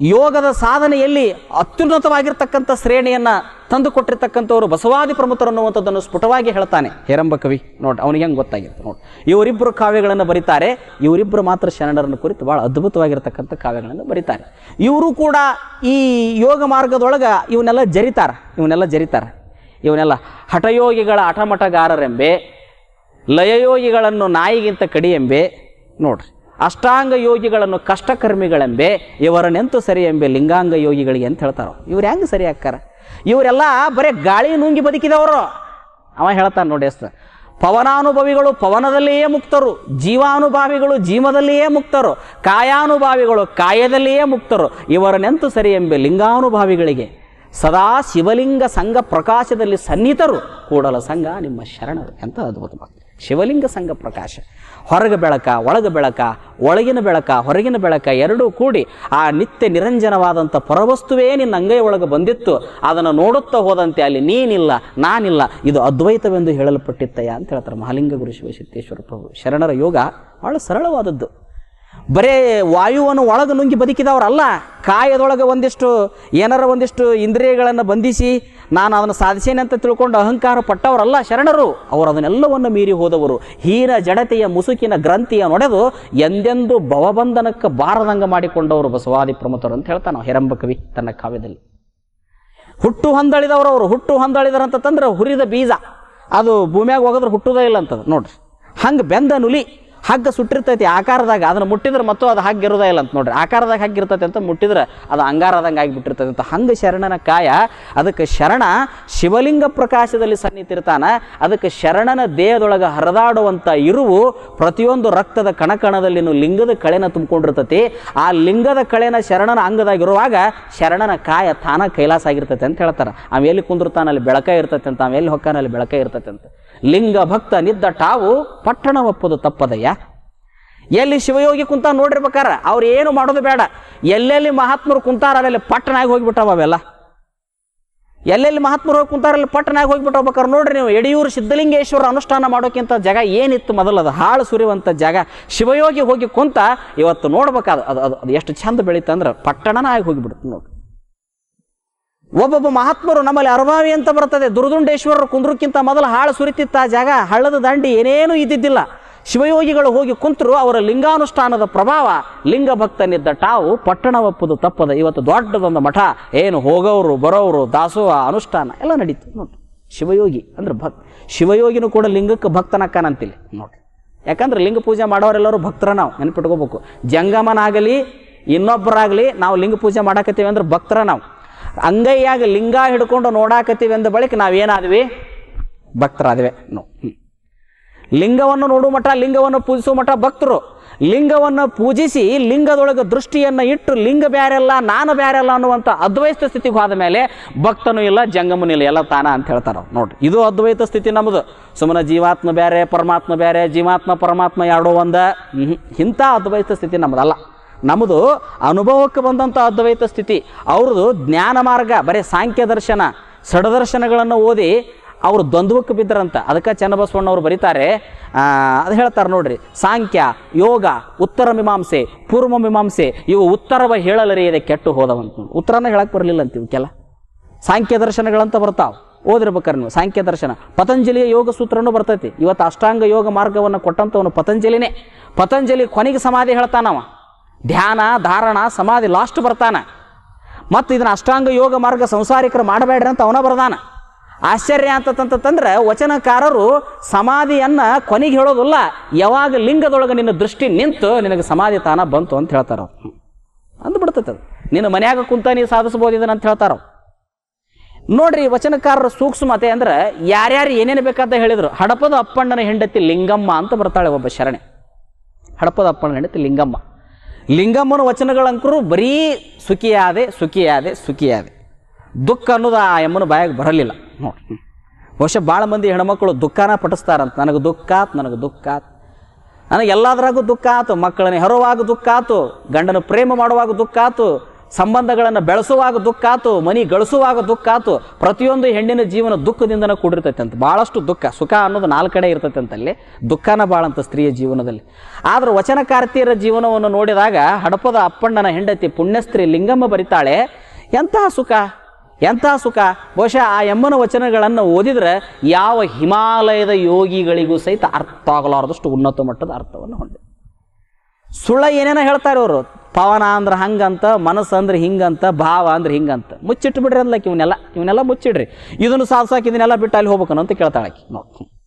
ಯೋಗದ ಸಾಧನೆಯಲ್ಲಿ ಅತ್ಯುನ್ನತವಾಗಿರ್ತಕ್ಕಂಥ ಶ್ರೇಣಿಯನ್ನು ತಂದು ಕೊಟ್ಟಿರ್ತಕ್ಕಂಥವ್ರು ಬಸವಾದಿ ಪ್ರಮುಖರು ಅನ್ನುವಂಥದ್ದನ್ನು ಸ್ಫುಟವಾಗಿ ಹೇಳ್ತಾನೆ. ಹೇರಂಬ ಕವಿ, ನೋಡಿ, ಅವನಿಗೆ ಹೆಂಗೆ ಗೊತ್ತಾಗಿತ್ತು ನೋಡಿ. ಇವರಿಬ್ಬರು ಕಾವ್ಯಗಳನ್ನು ಬರೀತಾರೆ. ಇವರಿಬ್ಬರು ಮಾತ್ರ ಶರಣರನ್ನು ಕುರಿತು ಭಾಳ ಅದ್ಭುತವಾಗಿರ್ತಕ್ಕಂಥ ಕಾವ್ಯಗಳನ್ನು ಬರೀತಾರೆ. ಇವರು ಕೂಡ ಈ ಯೋಗ ಮಾರ್ಗದೊಳಗೆ ಇವನ್ನೆಲ್ಲ ಜರಿತಾರ. ಇವನ್ನೆಲ್ಲ ಜರಿತಾರ. ಇವನ್ನೆಲ್ಲ ಹಠಯೋಗಿಗಳ ಹಠಮಠಗಾರರೆಂಬೆ, ಲಯಯೋಗಿಗಳನ್ನು ನಾಯಿಗಿಂತ ಕಡಿಯೆಂಬೆ, ನೋಡ್ರಿ. ಅಷ್ಟಾಂಗ ಯೋಗಿಗಳನ್ನು ಕಷ್ಟಕರ್ಮಿಗಳೆಂಬೆ ಇವರನ್ನೆಂತೂ ಸರಿ ಎಂಬೆ ಲಿಂಗಾಂಗ ಯೋಗಿಗಳಿಗೆ ಅಂತ ಹೇಳ್ತಾರೋ. ಇವ್ರು ಹೆಂಗೆ ಸರಿ ಹಾಕ್ಕಾರ ಇವರೆಲ್ಲ ಬರೀ ಗಾಳಿ ನುಂಗಿ ಬದುಕಿದವರು. ಅವ ಹೇಳ್ತಾನೆ ನೋಡಿ ಎಷ್ಟ ಪವನಾನುಭವಿಗಳು ಪವನದಲ್ಲಿಯೇ ಮುಕ್ತರು, ಜೀವಾನುಭಾವಿಗಳು ಜೀವದಲ್ಲಿಯೇ ಮುಕ್ತರು, ಕಾಯಾನುಭಾವಿಗಳು ಕಾಯದಲ್ಲಿಯೇ ಮುಕ್ತರು ಇವರನ್ನೆಂತೂ ಸರಿ ಎಂಬೆ ಲಿಂಗಾನುಭಾವಿಗಳಿಗೆ ಸದಾ ಶಿವಲಿಂಗ ಸಂಘ ಪ್ರಕಾಶದಲ್ಲಿ ಸನ್ನಿಹಿತರು ಕೂಡಲ ಸಂಘ ನಿಮ್ಮ ಶರಣರು. ಅಂತ ಅದ್ಭುತ ಶಿವಲಿಂಗ ಸಂಘ ಪ್ರಕಾಶ. ಹೊರಗೆ ಬೆಳಕ, ಒಳಗೆ ಬೆಳಕ, ಒಳಗಿನ ಬೆಳಕ, ಹೊರಗಿನ ಬೆಳಕ ಎರಡೂ ಕೂಡಿ ಆ ನಿತ್ಯ ನಿರಂಜನವಾದಂಥ ಪರವಸ್ತುವೇ ನಿನ್ನ ಅಂಗೈ ಒಳಗೆ ಬಂದಿತ್ತು. ಅದನ್ನು ನೋಡುತ್ತಾ ಹೋದಂತೆ ಅಲ್ಲಿ ನೀನಿಲ್ಲ, ನಾನಿಲ್ಲ. ಇದು ಅದ್ವೈತವೆಂದು ಹೇಳಲ್ಪಟ್ಟಿತ್ತಯ್ಯ ಅಂತ ಹೇಳ್ತಾರೆ ಮಹಾಲಿಂಗ ಗುರು ಶಿವಸಿದ್ದೇಶ್ವರ ಪ್ರಭು. ಶರಣರ ಯೋಗ ಭಾಳ ಸರಳವಾದದ್ದು. ಬರೇ ವಾಯುವನ್ನು ಒಳಗೆ ನುಂಗಿ ಬದುಕಿದವರಲ್ಲ, ಕಾಯದೊಳಗೆ ಒಂದಿಷ್ಟು, ಏನಾರ ಒಂದಿಷ್ಟು ಇಂದ್ರಿಯಗಳನ್ನು ಬಂಧಿಸಿ ನಾನು ಅದನ್ನು ಸಾಧಿಸೇನೆ ಅಂತ ತಿಳ್ಕೊಂಡು ಅಹಂಕಾರ ಪಟ್ಟವರಲ್ಲ ಶರಣರು, ಅವರು ಅದನ್ನೆಲ್ಲವನ್ನು ಮೀರಿ ಹೋದವರು. ಹೀನ ಜಡತೆಯ ಮುಸುಕಿನ ಗ್ರಂಥಿಯ ನೊಡೆದು, ಎಂದೆಂದು ಭವಬಂಧನಕ್ಕೆ ಬಾರದಂಗ ಮಾಡಿಕೊಂಡವರು ಬಸವಾದಿ ಪ್ರಮುಖರು ಅಂತ ಹೇಳ್ತಾನೆ ಹೆರಂಬ ಕವಿ ತನ್ನ ಕಾವ್ಯದಲ್ಲಿ. ಹುಟ್ಟು ಹೊಂದಳಿದವರು ಅವರು, ಹುಟ್ಟು ಹೊಂದಳಿದರಂತಂದ್ರೆ ಹುರಿದ ಬೀಜ. ಅದು ಭೂಮಿಯಾಗ ಹೋಗಿದ್ರೆ ಹುಟ್ಟುದೇ ಇಲ್ಲ ಅಂತದ, ನೋಡ್ರಿ. ಹಂಗೆ ಬೆಂದ ನುಲಿ ಹಗ್ಗ ಸುಟ್ಟಿರ್ತೈತಿ, ಆಕಾರದಾಗ ಅದನ್ನು ಮುಟ್ಟಿದ್ರೆ ಮತ್ತು ಅದು ಹಗ್ಗ ಇರೋದೇ ಇಲ್ಲ ಅಂತ ನೋಡ್ರಿ. ಆಕಾರದಾಗ ಹಗ್ಗ ಇರ್ತೈತೆ ಅಂತ ಮುಟ್ಟಿದ್ರೆ ಅದು ಅಂಗಾರದಂಗೆ ಆಗಿಬಿಟ್ಟಿರ್ತೈತೆ ಅಂತ. ಹಂಗೆ ಶರಣನ ಕಾಯ, ಅದಕ್ಕೆ ಶರಣ ಶಿವಲಿಂಗ ಪ್ರಕಾಶದಲ್ಲಿ ಸನ್ನಿತಿರ್ತಾನೆ ಅದಕ್ಕೆ ಶರಣನ ದೇಹದೊಳಗೆ ಹರಿದಾಡುವಂಥ ಇರುವು ಪ್ರತಿಯೊಂದು ರಕ್ತದ ಕಣಕಣದಲ್ಲಿನೂ ಲಿಂಗದ ಕಳೆನ ತುಂಬಿಕೊಂಡಿರ್ತೈತಿ. ಆ ಲಿಂಗದ ಕಳೆನ ಶರಣನ ಅಂಗದಾಗಿರುವಾಗ ಶರಣನ ಕಾಯ ತಾನ ಕೈಲಾಸ ಆಗಿರ್ತೈತೆ ಅಂತ ಹೇಳ್ತಾರೆ. ಆಮೇಲೆ ಕುಂದಿರ್ತಾನಲ್ಲಿ ಬೆಳಕ ಇರ್ತೈತೆ ಅಂತ, ಆಮೇಲೆ ಹೊಕ್ಕಾನಲ್ಲಿ ಬೆಳಕ ಇರ್ತೈತೆ ಅಂತ. ಲಿಂಗ ಭಕ್ತ ನಿದ್ದ ಟಾವು ಪಟ್ಟಣ ಒಪ್ಪದು ತಪ್ಪದಯ್ಯ? ಎಲ್ಲಿ ಶಿವಯೋಗಿ ಕುಂತ ನೋಡಿರ್ಬೇಕಾರ, ಅವ್ರು ಏನು ಮಾಡೋದು ಬೇಡ. ಎಲ್ಲೆಲ್ಲಿ ಮಹಾತ್ಮರು ಕುಂತಾರ ಅಲ್ಲೆಲ್ಲಿ ಪಟ್ಟಣಾಗಿ ಹೋಗಿಬಿಟ್ಟವ ಅವೆಲ್ಲ? ಎಲ್ಲೆಲ್ಲಿ ಮಹಾತ್ಮರು ಹೋಗಿ ಕುಂತಾರಲ್ಲಿ ಪಟ್ಟಣಾಗಿ ಹೋಗಿಬಿಟ್ಟು ಹೋಗ್ಬೇಕಾರೆ ನೋಡ್ರಿ ನೀವು ಯಡಿಯೂರು ಸಿದ್ಧಲಿಂಗೇಶ್ವರ ಅನುಷ್ಠಾನ ಮಾಡೋಕ್ಕಿಂತ ಜಾಗ ಏನಿತ್ತು ಮೊದಲದು? ಹಾಳು ಸುರಿಯುವಂಥ ಜಾಗ. ಶಿವಯೋಗಿ ಹೋಗಿ ಕುಂತ ಇವತ್ತು ನೋಡ್ಬೇಕಾದ ಅದು ಅದು ಅದು ಎಷ್ಟು ಚಂದ ಬೆಳೀತಂದ್ರೆ ಪಟ್ಟಣನ ಆಗಿ ಹೋಗಿಬಿಡುತ್ತೆ ನೋಡಿ. ಒಬ್ಬೊಬ್ಬ ಮಹಾತ್ಮರು ನಮ್ಮಲ್ಲಿ ಅರಭಾವಿ ಅಂತ ಬರ್ತದೆ. ದುರ್ದುಂಡೇಶ್ವರರು ಕುಂದ್ರಕ್ಕಿಂತ ಮೊದಲು ಹಾಳು ಸುರಿತಿತ್ತ ಜಾಗ. ಹಳ್ಳದ ದಂಡಿ ಏನೇನೂ ಇದ್ದಿದ್ದಿಲ್ಲ. ಶಿವಯೋಗಿಗಳು ಹೋಗಿ ಕುಂತರು, ಅವರ ಲಿಂಗಾನುಷ್ಠಾನದ ಪ್ರಭಾವ ಲಿಂಗ ಭಕ್ತನಿದ್ದ ಟಾವು ಪಟ್ಟಣ ಒಪ್ಪದು ತಪ್ಪದ. ಇವತ್ತು ದೊಡ್ಡದೊಂದು ಮಠ. ಏನು ಹೋಗೋರು ಬರೋರು ದಾಸೋಹ, ಅನುಷ್ಠಾನ ಎಲ್ಲ ನಡೀತು. ನೋಡಿ ಶಿವಯೋಗಿ ಅಂದ್ರೆ ಭಕ್, ಶಿವಯೋಗಿನೂ ಕೂಡ ಲಿಂಗಕ್ಕೆ ಭಕ್ತನಕ್ಕನಂತಿಲ್ಲ ನೋಡಿ ಯಾಕಂದ್ರೆ ಲಿಂಗ ಪೂಜೆ ಮಾಡೋರೆಲ್ಲರೂ ಭಕ್ತರ ನಾವು. ನೆನಪಿಟ್ಕೋಬೇಕು. ಜಂಗಮನಾಗಲಿ ಇನ್ನೊಬ್ಬರಾಗಲಿ ನಾವು ಲಿಂಗ ಪೂಜೆ ಮಾಡಾಕತ್ತೀವಿ ಅಂದ್ರೆ ಭಕ್ತರ ನಾವು. ಅಂಗೈಯಾಗ ಲಿಂಗ ಹಿಡ್ಕೊಂಡು ನೋಡಾಕತ್ತೀವಿ ಅಂದ ಬಳಿಕ ನಾವೇನಾದ್ವಿ? ಭಕ್ತರಾದ್ವಿ. ನೋ. ಲಿಂಗವನ್ನು ನೋಡುವ ಮಠ, ಲಿಂಗವನ್ನು ಪೂಜಿಸುವ ಮಠ ಭಕ್ತರು. ಲಿಂಗವನ್ನು ಪೂಜಿಸಿ ಲಿಂಗದೊಳಗೆ ದೃಷ್ಟಿಯನ್ನು ಇಟ್ಟು ಲಿಂಗ ಬ್ಯಾರೆಲ್ಲ, ನಾನು ಬ್ಯಾರೆಲ್ಲ ಅನ್ನುವಂಥ ಅದ್ವೈತ ಸ್ಥಿತಿಗೆ ಹೋದ ಮೇಲೆ ಭಕ್ತನೂ ಇಲ್ಲ, ಜಂಗಮನೂ ಇಲ್ಲ, ಎಲ್ಲ ತಾನ ಅಂತ ಹೇಳ್ತಾರೆ ನೋಡಿ ಇದು ಅದ್ವೈತ ಸ್ಥಿತಿ ನಮ್ಮದು ಸುಮ್ಮನೆ ಜೀವಾತ್ಮ ಬೇರೆ ಪರಮಾತ್ಮ ಬೇರೆ ಜೀವಾತ್ಮ, ಪರಮಾತ್ಮ ಎರಡೋ ಒಂದು. ಇಂಥ ಅದ್ವೈತ ಸ್ಥಿತಿ ನಮ್ಮದಲ್ಲ ನಮ್ಮದು ಅನುಭವಕ್ಕೆ ಬಂದಂಥ ಅದ್ವೈತ ಸ್ಥಿತಿ. ಅವ್ರದ್ದು ಜ್ಞಾನ ಮಾರ್ಗ, ಬರೀ ಸಾಂಖ್ಯ ದರ್ಶನ, ಸಡದರ್ಶನಗಳನ್ನು ಓದಿ ಅವರು ದ್ವಂದ್ವಕ್ಕೆ ಬಿದ್ದರಂತ. ಅದಕ್ಕೆ ಚನ್ನಬಸವಣ್ಣವ್ರು ಬರೀತಾರೆ. ಅದು ಹೇಳ್ತಾರೆ ನೋಡ್ರಿ, ಸಾಂಖ್ಯ, ಯೋಗ, ಉತ್ತರ ಮೀಮಾಂಸೆ, ಪೂರ್ವ ಮೀಮಾಂಸೆ, ಇವು ಉತ್ತರವ ಹೇಳಲರಿ, ಇದೆ ಕೆಟ್ಟು ಹೋದವಂತ ಉತ್ತರನ ಹೇಳಕ್ಕೆ ಬರಲಿಲ್ಲ ಅಂತ ಇವಕ್ಕೆಲ್ಲ ಸಾಂಖ್ಯ ದರ್ಶನಗಳಂತ ಬರ್ತಾವೆ. ಓದಿರ್ಬೇಕಾರೆ ನೀವು, ಸಾಂಖ್ಯ ದರ್ಶನ. ಪತಂಜಲಿಯ ಯೋಗ ಸೂತ್ರನೂ ಬರ್ತೈತಿ. ಇವತ್ತು ಅಷ್ಟಾಂಗ ಯೋಗ ಮಾರ್ಗವನ್ನು ಕೊಟ್ಟಂಥವನು ಪತಂಜಲಿನೇ. ಪತಂಜಲಿ ಕೊನೆಗೆ ಸಮಾಧಿ ಹೇಳ್ತಾನವ. ಧ್ಯಾನ, ಧಾರಣ, ಸಮಾಧಿ ಲಾಸ್ಟ್ ಬರ್ತಾನ. ಮತ್ತು ಇದನ್ನು ಅಷ್ಟಾಂಗ ಯೋಗ ಮಾರ್ಗ ಸಂಸಾರಿಕರು ಮಾಡಬೇಡ್ರಿ ಅಂತ ಅವನ ಬರ್ದಾನ ಆಶ್ಚರ್ಯ ಅಂತಂತಂದ್ರೆ ವಚನಕಾರರು ಸಮಾಧಿಯನ್ನ ಕೊನೆಗೆ ಹೇಳೋದಿಲ್ಲ, ಯಾವಾಗ ಲಿಂಗದೊಳಗೆ ನಿನ್ನ ದೃಷ್ಟಿ ನಿಂತು ನಿನಗೆ ಸಮಾಧಿ ತಾನ ಬಂತು ಅಂತ ಹೇಳ್ತಾರ ಅಂದ್ಬಿಡ್ತೈತೆ ಅದು ನಿನ್ನ ಮನ್ಯಾಗ ಕುಂತ ನೀ ಸಾಧಿಸ್ಬೋದು ಇದನ್ನ ಅಂತ ಹೇಳ್ತಾರ. ನೋಡ್ರಿ, ವಚನಕಾರರ ಸೂಕ್ಷ್ಮತೆ ಅಂದ್ರೆ ಯಾರ್ಯಾರು ಏನೇನು ಬೇಕಾದ ಹೇಳಿದ್ರು. ಹಡಪದ ಅಪ್ಪಣ್ಣನ ಹೆಂಡತಿ ಲಿಂಗಮ್ಮ ಅಂತ ಬರ್ತಾಳೆ ಒಬ್ಬ ಶರಣೆ. ಹಡಪದ ಅಪ್ಪಣ್ಣನ ಹೆಂಡತಿ ಲಿಂಗಮ್ಮ. ಲಿಂಗಮ್ಮನ ವಚನಗಳಂಕರು ಬರೀ ಸುಖಿಯಾದೆ ಸುಖಿಯಾದೆ ಸುಖಿಯಾದೆ. ದುಃಖ ಅನ್ನೋದು ಆ ಎಮ್ಮನ ಬಾಯಾಗ ಬರಲಿಲ್ಲ. ನೋಡಿ. ಬಹುಶಃ ಭಾಳ ಮಂದಿ ಹೆಣ್ಮಕ್ಳು ದುಃಖನ ಪಠಿಸ್ತಾರಂತ. ನನಗೆ ದುಃಖ ಆತು, ನನಗೆ ದುಃಖ ಆತು. ನನಗೆ ಎಲ್ಲದರಾಗೂ ದುಃಖ ಆತು. ಮಕ್ಕಳನ್ನ ಹೆರುವಾಗ ದುಃಖ ಆತು. ಗಂಡನ ಪ್ರೇಮ ಮಾಡುವಾಗ ದುಃಖ ಆತು. ಸಂಬಂಧಗಳನ್ನು ಬೆಳೆಸುವಾಗ ದುಃಖ ಆತು, ಮನಿ ಗಳಿಸುವಾಗ ದುಃಖ ಆತು, ಪ್ರತಿಯೊಂದು ಹೆಣ್ಣಿನ ಜೀವನ ದುಃಖದಿಂದನೇ ಕೂಡಿರ್ತೈತೆ ಅಂತ ಭಾಳಷ್ಟು ದುಃಖ, ಸುಖ ಅನ್ನೋದು ನಾಲ್ಕು ಕಡೆ ಇರ್ತೈತೆ ಅಂತಲ್ಲಿ ದುಃಖನ ಭಾಳಂತ ಸ್ತ್ರೀಯ ಜೀವನದಲ್ಲಿ. ಆದರೆ ವಚನಕಾರ್ತಿಯರ ಜೀವನವನ್ನು ನೋಡಿದಾಗ ಹಡಪದ ಅಪ್ಪಣ್ಣನ ಹೆಂಡತಿ ಪುಣ್ಯಸ್ತ್ರೀ ಲಿಂಗಮ್ಮ ಬರಿತಾಳೆ, ಎಂತಹ ಸುಖ ಎಂತಹ ಸುಖ. ಬಹುಶಃ ಆ ಎಮ್ಮನ ವಚನಗಳನ್ನು ಓದಿದ್ರೆ ಯಾವ ಹಿಮಾಲಯದ ಯೋಗಿಗಳಿಗೂ ಸಹಿತ ಅರ್ಥ ಆಗಲಾರದಷ್ಟು ಉನ್ನತ ಮಟ್ಟದ ಅರ್ಥವನ್ನು ಹೊಂದಿದೆ. ಸುಳ್ಳ ಏನೇನೋ ಹೇಳ್ತಾರೆ ಅವರು. ಪವನ ಅಂದ್ರೆ ಹಂಗಂತ, ಮನಸ್ಸು ಅಂದ್ರೆ ಹಿಂಗಂತ, ಭಾವ ಅಂದ್ರೆ ಹಿಂಗಂತ. ಮುಚ್ಚಿಟ್ಟು ಬಿಡ್ರಿ ಅಂದ್ಲಕ್ಕೆ ಇವನ್ನೆಲ್ಲ ಇವನ್ನೆಲ್ಲ ಮುಚ್ಚಿಡ್ರಿ. ಇದನ್ನು ಸಾಧ್ಸಾಕಿ ಇದನ್ನೆಲ್ಲ ಬಿಟ್ಟು ಅಲ್ಲಿ ಹೋಗ್ಬೇಕನ್ನು ಅಂತ ಕೇಳ್ತಾಳಕ್ಕೆ ನೋಡಿ.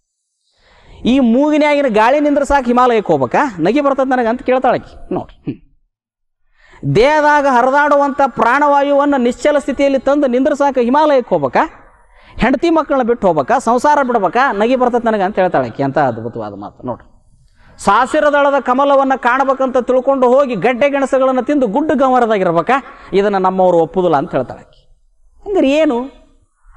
ಈ ಮೂಗಿನ್ಯಾಗಿನ ಗಾಳಿ ನಿಂದ್ರೆ ಸಾಕು ಹಿಮಾಲಯಕ್ಕೆ ಹೋಗ್ಬೇಕಾ? ನಗಿ ಬರ್ತದೆ ನನಗೆ ಅಂತ ಕೇಳ್ತಾಳೆ ನೋಡಿ. ಹ್ಮ್. ದೇಹದಾಗ ಹರಿದಾಡುವಂಥ ಪ್ರಾಣವಾಯುವನ್ನು ನಿಶ್ಚಲ ಸ್ಥಿತಿಯಲ್ಲಿ ತಂದು ನಿಂದ್ರೆ ಸಾಕು ಹಿಮಾಲಯಕ್ಕೆ ಹೋಗ್ಬೇಕಾ? ಹೆಂಡತಿ ಮಕ್ಕಳನ್ನ ಬಿಟ್ಟು ಹೋಗ್ಬೇಕಾ? ಸಂಸಾರ ಬಿಡ್ಬೇಕಾ? ನಗಿ ಬರ್ತದೆ ನನಗೆ ಅಂತ ಹೇಳ್ತಾಳಕ್ಕೆ ಅಂತ ಅದ್ಭುತವಾದ ಮಾತು. ನೋಡಿ. ಸಾಸಿರದಳದ ಕಮಲವನ್ನು ಕಾಣಬೇಕಂತ ತಿಳ್ಕೊಂಡು ಹೋಗಿ ಗಡ್ಡೆ ಗೆಣಸುಗಳನ್ನು ತಿಂದು ಗುಡ್ಡು ಗಮರದಾಗಿರ್ಬೇಕಾ ಇದನ್ನು ನಮ್ಮವರು ಒಪ್ಪುದಿಲ್ಲ ಅಂತ ಹೇಳ್ತಾಳಕಿ ಹಂಗಾರೆ ಏನು?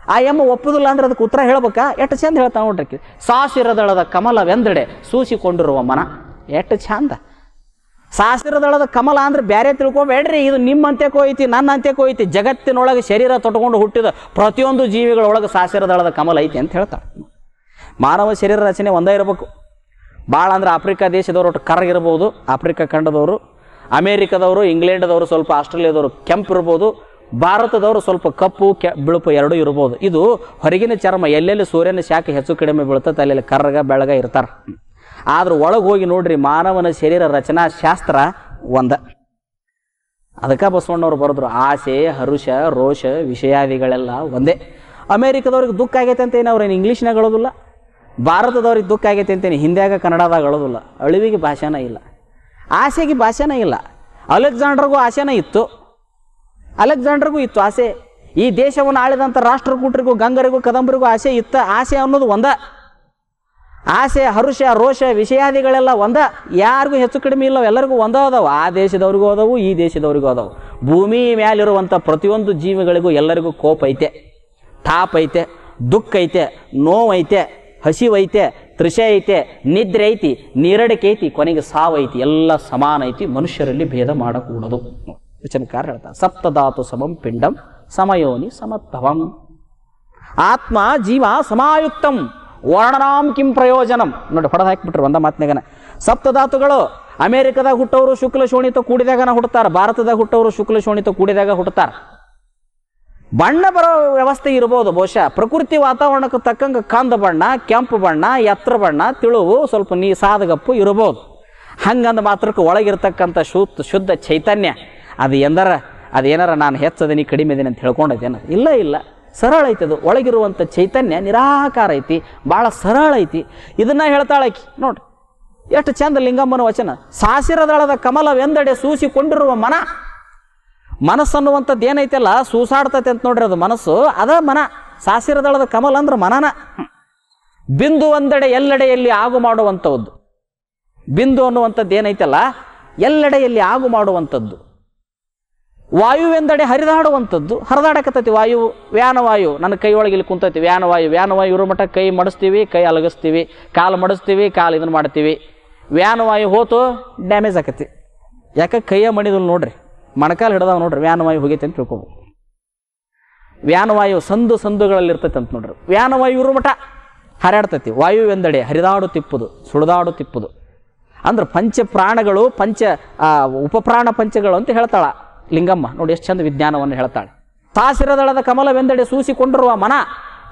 ಆ ಎಮ್ಮ ಒಪ್ಪುದಿಲ್ಲ ಅಂದ್ರೆ ಅದಕ್ಕೆ ಉತ್ತರ ಹೇಳ್ಬೇಕಾ? ಎಷ್ಟು ಚಂದ ಹೇಳ್ತಾ ನೋಡ್ರಿ ಸಾಸಿರದಳದ ಕಮಲವೆಂದೆಡೆ ಸೂಸಿಕೊಂಡಿರುವ ಮನ. ಎಷ್ಟು ಚಂದ. ಸಾಸಿರದಳದ ಕಮಲ ಅಂದ್ರೆ ಬೇರೆ ತಿಳ್ಕೊಬೇಡ್ರಿ. ಇದು ನಿಮ್ಮ ಅಂತ್ಯಕ್ಕೆ ಐತಿ ನನ್ನ ಐತಿ ಜಗತ್ತಿನೊಳಗೆ ಶರೀರ ತೊಟ್ಕೊಂಡು ಹುಟ್ಟಿದ ಪ್ರತಿಯೊಂದು ಜೀವಿಗಳೊಳಗೆ ಸಾಸಿರದಳದ ಕಮಲ ಐತಿ ಅಂತ ಹೇಳ್ತಾಳೆ. ಮಾನವ ಶರೀರ ರಚನೆ ಒಂದೇ ಇರಬೇಕು. ಭಾಳ ಅಂದ್ರೆ ಆಫ್ರಿಕಾ ದೇಶದವರು ಒಟ್ಟು ಕರಗಿರ್ಬೋದು ಆಫ್ರಿಕಾ ಖಂಡದವರು, ಅಮೇರಿಕದವರು, ಇಂಗ್ಲೆಂಡ್ದವರು ಸ್ವಲ್ಪ ಆಸ್ಟ್ರೇಲಿಯಾದವರು ಕೆಂಪು ಇರ್ಬೋದು, ಭಾರತದವರು ಸ್ವಲ್ಪ ಕಪ್ಪು, ಕೆ, ಬಿಳುಪು ಎರಡೂ ಇರ್ಬೋದು. ಇದು ಹೊರಗಿನ ಚರ್ಮ, ಎಲ್ಲೆಲ್ಲಿ ಸೂರ್ಯನ ಶಾಖ ಹೆಚ್ಚು ಕಡಿಮೆ ಬೀಳ್ತದೆ, ಅಲ್ಲೆಲ್ಲಿ ಕರ್ರಗ ಬೆಳಗ ಇರ್ತಾರೆ. ಆದ್ರೆ ಒಳಗೆ ಹೋಗಿ ನೋಡ್ರಿ, ಮಾನವನ ಶರೀರ ರಚನಾ ಶಾಸ್ತ್ರ ಒಂದ. ಅದಕ್ಕೆ ಬಸವಣ್ಣವ್ರು ಬರೆದ್ರು, ಆಸೆ, ಹರುಷ, ರೋಷ, ವಿಷಯಾದಿಗಳೆಲ್ಲ ಒಂದೇ. ಅಮೇರಿಕದವ್ರಿಗೆ ದುಃಖ ಆಗೈತೆ ಅಂತ ಏನು ಅವ್ರೇನು ಇಂಗ್ಲೀಷ್ನಾಗ ಹೇಳೋದಿಲ್ಲ? ಭಾರತದವ್ರಿಗೆ ದುಃಖ ಆಗೈತೆ ಅಂತೇನೆ. ಹಿಂದ್ಯಾಗ ಕನ್ನಡದಾಗ ಅಳೋದಿಲ್ಲ ಅಳಿವಿಗೆ ಭಾಷೆನೇ ಇಲ್ಲ. ಆಸೆಗೆ ಭಾಷೆನೇ ಇಲ್ಲ. ಅಲೆಕ್ಸಾಂಡ್ರಿಗೂ ಆಸೆನೇ ಇತ್ತು. ಅಲೆಕ್ಸಾಂಡ್ರಿಗೂ ಇತ್ತು ಆಸೆ. ಈ ದೇಶವನ್ನು ಆಳಿದಂಥ ರಾಷ್ಟ್ರಕೂಟರಿಗೂ, ಗಂಗರಿಗೂ, ಕದಂಬರಿಗೂ ಆಸೆ ಇತ್ತ. ಆಸೆ ಅನ್ನೋದು ಒಂದ. ಆಸೆ, ಹರುಷ, ರೋಷ, ವಿಷಯಾದಿಗಳೆಲ್ಲ ಒಂದ. ಯಾರಿಗೂ ಹೆಚ್ಚು ಕಡಿಮೆ ಇಲ್ಲ, ಎಲ್ಲರಿಗೂ ಒಂದ ಅದಾವು ಆ ದೇಶದವ್ರಿಗೂ ಅದಾವು ಈ ದೇಶದವ್ರಿಗೂ ಅದಾವು ಭೂಮಿ ಮ್ಯಾಲಿರುವಂಥ ಪ್ರತಿಯೊಂದು ಜೀವಿಗಳಿಗೂ ಎಲ್ಲರಿಗೂ ಕೋಪ ಐತೆ. ತಾಪ ಐತೆ. ದುಃಖ ಐತೆ. ನೋವು ಐತೆ ಹಸಿವು ಐತೆ ತೃಷೆ ಐತೆ ನಿದ್ರೆ ಐತಿ ನೀರಡಿಕೆ ಐತಿ ಕೊನೆಗೆ ಸಾವೈತಿ, ಎಲ್ಲ ಸಮಾನ ಐತಿ ಮನುಷ್ಯರಲ್ಲಿ ಭೇದ ಮಾಡಕೂಡದು. ವಚನಕಾರ ಹೇಳ್ತಾರೆ ಸಪ್ತಧಾತು ಸಮಂ ಪಿಂಡಂ ಸಮಯೋನಿ ಸಮತ್ಭವಂ ಆತ್ಮ ಜೀವ ಸಮಾಯುಕ್ತಂ, ವರ್ಣನಾಂ ಕಿಂ ಪ್ರಯೋಜನಂ. ನೋಡಿ, ಹೊಡೆದು ಹಾಕಿಬಿಟ್ರು ಒಂದ ಮಾತಿನಾಗನ ಸಪ್ತಧಾತುಗಳು ಅಮೇರಿಕದಾಗ ಹುಟ್ಟವರು ಶುಕ್ಲ ಶೋಣಿತ ಕೂಡಿದಾಗನ ಹುಡ್ತಾರೆ ಭಾರತದಾಗ ಹುಟ್ಟವರು ಶುಕ್ಲ ಶೋಣಿತ ಕೂಡಿದಾಗ ಹುಡ್ತಾರ. ಬಣ್ಣ ಬರೋ ವ್ಯವಸ್ಥೆ ಇರ್ಬೋದು. ಬಹುಶಃ ಪ್ರಕೃತಿ ವಾತಾವರಣಕ್ಕೆ ತಕ್ಕಂಗೆ ಕಂದ ಬಣ್ಣ, ಕೆಂಪು ಬಣ್ಣ, ಎತ್ತರ ಬಣ್ಣ, ತಿಳುವು ಸ್ವಲ್ಪ ನೀ ಸಾದಗಪ್ಪು ಇರ್ಬೋದು. ಹಂಗಂದ ಮಾತ್ರಕ್ಕೆ ಒಳಗಿರ್ತಕ್ಕಂಥ ಶುದ್ಧ ಶುದ್ಧ ಚೈತನ್ಯ. ಅದು ಎಂದರ ಅದೇನಾರ ನಾನು ಹೆಚ್ಚದೀನಿ ಕಡಿಮೆ ಇದೀನಿ ಅಂತ ಹೇಳ್ಕೊಂಡಿದ್ದೇನೆ ಇಲ್ಲ ಇಲ್ಲ. ಸರಳ ಐತಿ ಅದು. ಒಳಗಿರುವಂಥ ಚೈತನ್ಯ ನಿರಾಕಾರ ಐತಿ. ಭಾಳ ಸರಳ ಐತಿ. ಇದನ್ನ ಹೇಳ್ತಾಳಕಿ ನೋಡ್ರಿ. ಎಷ್ಟು ಚಂದ ಲಿಂಗಮ್ಮನ ವಚನ. ಸಾಸಿರದಳದ ಕಮಲವೆಂದೆಡೆ ಸೂಸಿಕೊಂಡಿರುವ ಮನ ಮನಸ್ಸನ್ನುವಂಥದ್ದು ಏನೈತಲ್ಲ, ಸೂಸಾಡ್ತೈತೆ ಅಂತ ನೋಡ್ರಿ ಅದು ಮನಸ್ಸು. ಅದ ಮನ, ಸಾಸಿರದಳದ ಕಮಲ ಅಂದ್ರೆ ಮನನ. ಬಿಂದು ಒಂದೆಡೆ ಎಲ್ಲೆಡೆಯಲ್ಲಿ ಆಗು ಮಾಡುವಂಥದ್ದು. ಬಿಂದು ಅನ್ನುವಂಥದ್ದು ಏನೈತಲ್ಲ, ಎಲ್ಲೆಡೆಯಲ್ಲಿ ಆಗು ಮಾಡುವಂಥದ್ದು. ವಾಯುವೆಂದೆಡೆ ಹರಿದಾಡುವಂಥದ್ದು. ಹರಿದಾಡಕತ್ತೈತಿ ವಾಯು ವ್ಯಾನವಾಯು ನನ್ನ ಕೈ ಒಳಗೆ ಇಲ್ಲಿ ಕುಂತೈತಿ ವ್ಯಾನವಾಯು ವ್ಯಾನವಾಯು ಇರೋ ಮಟ್ಟ ಕೈ ಮಡಿಸ್ತೀವಿ, ಕೈ ಅಲಗಿಸ್ತೀವಿ, ಕಾಲು ಮಡಿಸ್ತೀವಿ, ಕಾಲು ಇದನ್ನು ಮಾಡ್ತೀವಿ. ವ್ಯಾನವಾಯು ಹೋತು ಡ್ಯಾಮೇಜ್ ಆಕತಿ. ಯಾಕೆ? ಕೈಯ ಮಣಿದಲ್ ನೋಡ್ರಿ. ಮೊಣಕಾಲು ಹಿಡ್ದಾವ ನೋಡ್ರಿ ವ್ಯಾನವಾಯು ಹೋಗೈತೆ ಅಂತ ತಿಳ್ಕೊಬೋದು. ವ್ಯಾನವಾಯು ಸಂದು ಸಂದುಗಳಲ್ಲಿ ಇರ್ತೈತೆ ಅಂತ ನೋಡ್ರಿ. ವ್ಯಾನವಾಯು ಇರೋ ಮಠ ಹರಡ್ತೈತಿ ವಾಯುವೆಂದೆಡೆ ಹರಿದಾಡು ತಿಪ್ಪುದು ಸುಳಿದಾಡು ತಿಪ್ಪುದು. ಅಂದ್ರೆ ಪಂಚ ಪ್ರಾಣಗಳು, ಪಂಚ ಉಪಪ್ರಾಣ ಪಂಚಗಳು ಅಂತ ಹೇಳ್ತಾಳ ಲಿಂಗಮ್ಮ. ನೋಡಿ ಎಷ್ಟು ಚಂದ ವಿಜ್ಞಾನವನ್ನು ಹೇಳ್ತಾಳೆ. ತಾಸಿರದಳದ ಕಮಲವೆಂದೆಡೆ ಸೂಸಿಕೊಂಡಿರುವ ಮನ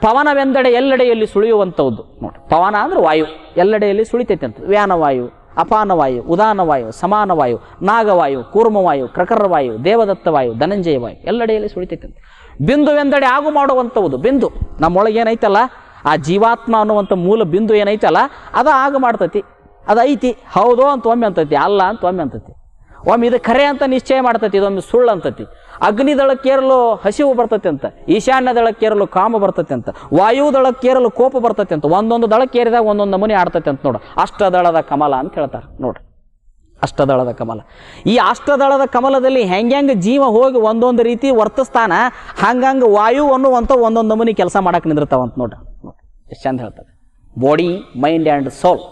ಪವನವೆಂದೆಡೆ ಎಲ್ಲೆಡೆಯಲ್ಲಿ ಸುಳಿಯುವಂಥದ್ದು. ನೋಡಿ, ಪವನ ಅಂದ್ರೆ ವಾಯು, ಎಲ್ಲೆಡೆಯಲ್ಲಿ ಸುಳಿತೈತೆ ಅಂತ. ವ್ಯಾನವಾಯು ಅಪಾನವಾಯು, ಉದಾನವಾಯು, ಸಮಾನವಾಯು, ನಾಗವಾಯು, ಕೂರ್ಮವಾಯು ಕ್ರಕರವಾಯು ದೇವದತ್ತವಾಯು, ಧನಂಜಯವಾಯು, ಎಲ್ಲೆಡೆಯಲ್ಲಿ ಸುಳಿತೈತಂತೆ. ಬಿಂದುವೆಂದಡೆ ಆಗು ಮಾಡುವಂಥವುದು, ಬಿಂದು. ನಮ್ಮೊಳಗೆ ಏನೈತಲ್ಲ? ಆ ಜೀವಾತ್ಮ ಅನ್ನುವಂಥ ಮೂಲ ಬಿಂದು ಏನೈತಲ್ಲ? ಅದು ಆಗು ಮಾಡ್ತೈತಿ. ಅದು ಐತಿ. ಹೌದೋ ಅಂತ ಒಮ್ಮೆ ಅಂತತಿ, ಅಲ್ಲ ಅಂತ ಒಮ್ಮೆ ಅಂತತಿ. ಒಮ್ಮೆ ಇದು ಖರೆ ಅಂತ ನಿಶ್ಚಯ ಮಾಡ್ತೈತಿ ಇದೊಮ್ಮೆ ಸುಳ್ಳು ಅಂತೈತಿ. ಅಗ್ನಿದಳಕ್ಕೇರಲು ಹಸಿವು ಬರ್ತತೆ ಅಂತ ಈಶಾನ್ಯ ದಳಕ್ಕೇರಲು ಕಾಮ ಬರ್ತತೆ ಅಂತ ವಾಯು ದಳಕ್ಕೇರಲು ಕೋಪ ಬರ್ತತೆ ಅಂತ, ಒಂದೊಂದು ದಳಕ್ಕೇರಿದಾಗ ಒಂದೊಂದು ನಮೂನೆ ಆಡ್ತತೆ ಅಂತ ನೋಡು. ಅಷ್ಟದಳದ ಕಮಲ ಅಂತ ಹೇಳ್ತಾರೆ ನೋಡ್ರಿ ಅಷ್ಟದಳದ ಕಮಲ. ಈ ಅಷ್ಟದಳದ ಕಮಲದಲ್ಲಿ ಹೆಂಗೆ ಜೀವ ಹೋಗಿ ಒಂದೊಂದು ರೀತಿ ವರ್ತಿಸ್ತಾನ ಹಂಗಂಗೆ ವಾಯು ಅನ್ನುವಂಥ ಒಂದೊಂದು ನಮೂನಿ ಕೆಲಸ ಮಾಡಕ್ಕೆ ನಿಂದಿರ್ತಾವಂತ ನೋಡ್ರಿ ಎಷ್ಟು ಚಂದ ಹೇಳ್ತಾರೆ ಬಾಡಿ ಮೈಂಡ್ ಆ್ಯಂಡ್ ಸೋಲ್